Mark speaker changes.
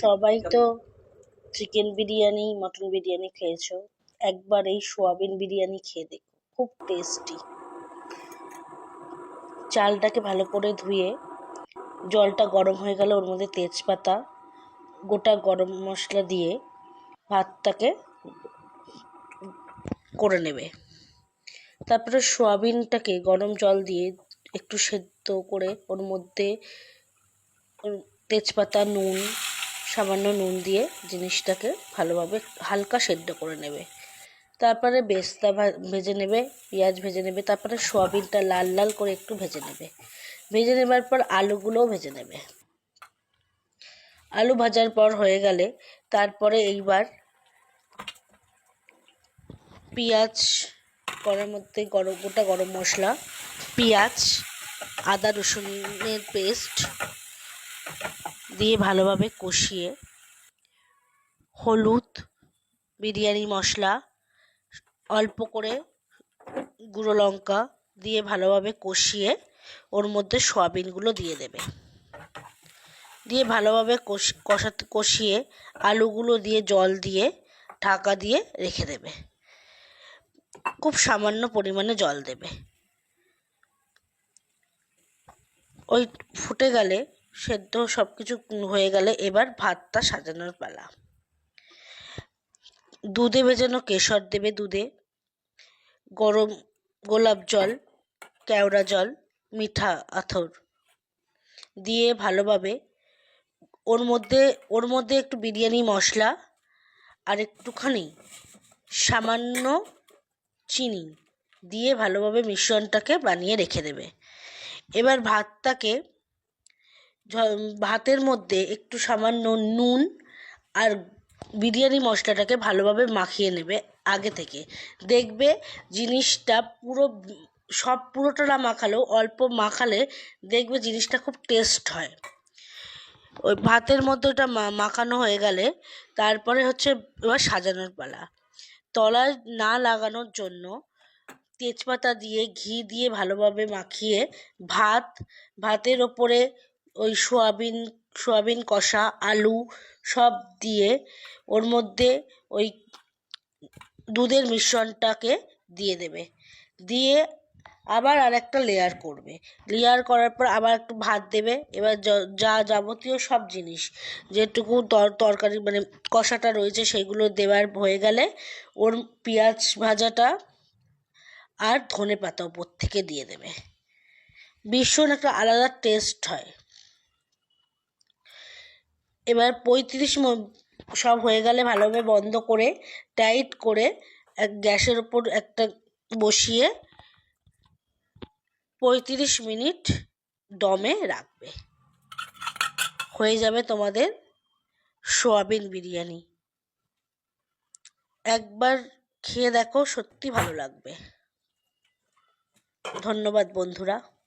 Speaker 1: সবাই তো chicken biryani mutton biryani খেয়েছো। একবার এই সোয়াবিন বিরিয়ানি খেয়ে দেখো, খুব টেস্টি চালটাকে ভালো করে ধুয়ে, জলটা গরম হয়ে গেলে ওর মধ্যে তেজপাতা, গোটা গরম মশলা দিয়ে ভাতটাকে করে নেবে। তারপরে সোয়াবিনটাকে গরম জল দিয়ে একটু সেদ্ধ করে ওর মধ্যে তেজপাতা, নুন সামান্য নুন দিয়ে জিনিসটাকে ভালোভাবে হালকা সেদ্ধ করে নেবে। তারপরে বেস্তা ভেজে নেবে, পেঁয়াজ ভেজে নেবে, তারপরে সোয়াবিনটা লাল লাল করে একটু ভেজে নেবে। ভেজে নেবার পর আলুগুলোও ভেজে নেবে। আলু ভাজার পর হয়ে গেলে তারপরে এইবার পেঁয়াজ করার মধ্যে গরম, গোটা গরম মশলা, পেঁয়াজ, আদা রসুনের পেস্ট দিয়ে ভালোভাবে কষিয়ে হলুদ, বিরিয়ানি মশলা, অল্প করে গুঁড়ো লঙ্কা দিয়ে ভালোভাবে কষিয়ে ওর মধ্যে সয়াবিনগুলো দিয়ে দেবে। দিয়ে ভালোভাবে কষাতে কষিয়ে আলুগুলো দিয়ে জল দিয়ে ঢাকা দিয়ে রেখে দেবে। খুব সামান্য পরিমাণে জল দেবে। ওই ফুটে গেলে সেদ্ধ সব কিছু হয়ে গেলে এবার ভাতটা সাজানোর পালা। দুধে ভেজানো কেশর দেবে দুধে, গরম গোলাপ জল, কেওড়া জল, মিঠা আথর দিয়ে ভালোভাবে ওর মধ্যে ওর মধ্যে একটু বিরিয়ানি মশলা আর একটুখানি সামান্য চিনি দিয়ে ভালোভাবে মিশ্রণটাকে বানিয়ে রেখে দেবে। এবার ভাতটাকে ভাতের মধ্যে একটু সামান্য নুন আর বিরিয়ানি মশলাটাকে ভালোভাবে মাখিয়ে নেবে আগে থেকে। দেখবে জিনিসটা পুরো, সব পুরোটা না মাখালেও অল্প মাখালে দেখবে জিনিসটা খুব টেস্ট হয়। ওই ভাতের মধ্যে ওটা মাখানো হয়ে গেলে তারপরে হচ্ছে এবার সাজানোর পালা। তলায় না লাগানোর জন্য তেজপাতা দিয়ে, ঘি দিয়ে ভালোভাবে মাখিয়ে ভাত, ভাতের ওপরে ওই সোয়াবিন সোয়াবিন, কষা, আলু সব দিয়ে ওর মধ্যে ওই দুধের মিশ্রণটাকে দিয়ে দেবে। দিয়ে আবার আর একটা লেয়ার করবে। লেয়ার করার পর আবার একটু ভাত দেবে। এবার যা যাবতীয় সব জিনিস যেটুকু তরকারি মানে কষাটা রয়েছে সেগুলো দেওয়ার হয়ে গেলে ওর পেঁয়াজ ভাজাটা আর ধনে পাতা ওপর থেকে দিয়ে দেবে। ভীষণ একটা আলাদা টেস্ট হয়। এবার পঁয়ত্রিশ সব হয়ে গেলে ভালোভাবে বন্ধ করে টাইট করে, এক গ্যাসের ওপর একটা বসিয়ে পঁয়ত্রিশ মিনিট দমে রাখবে। হয়ে যাবে তোমাদের সোয়াবিন বিরিয়ানি। একবার খেয়ে দেখো, সত্যি ভালো লাগবে। ধন্যবাদ বন্ধুরা।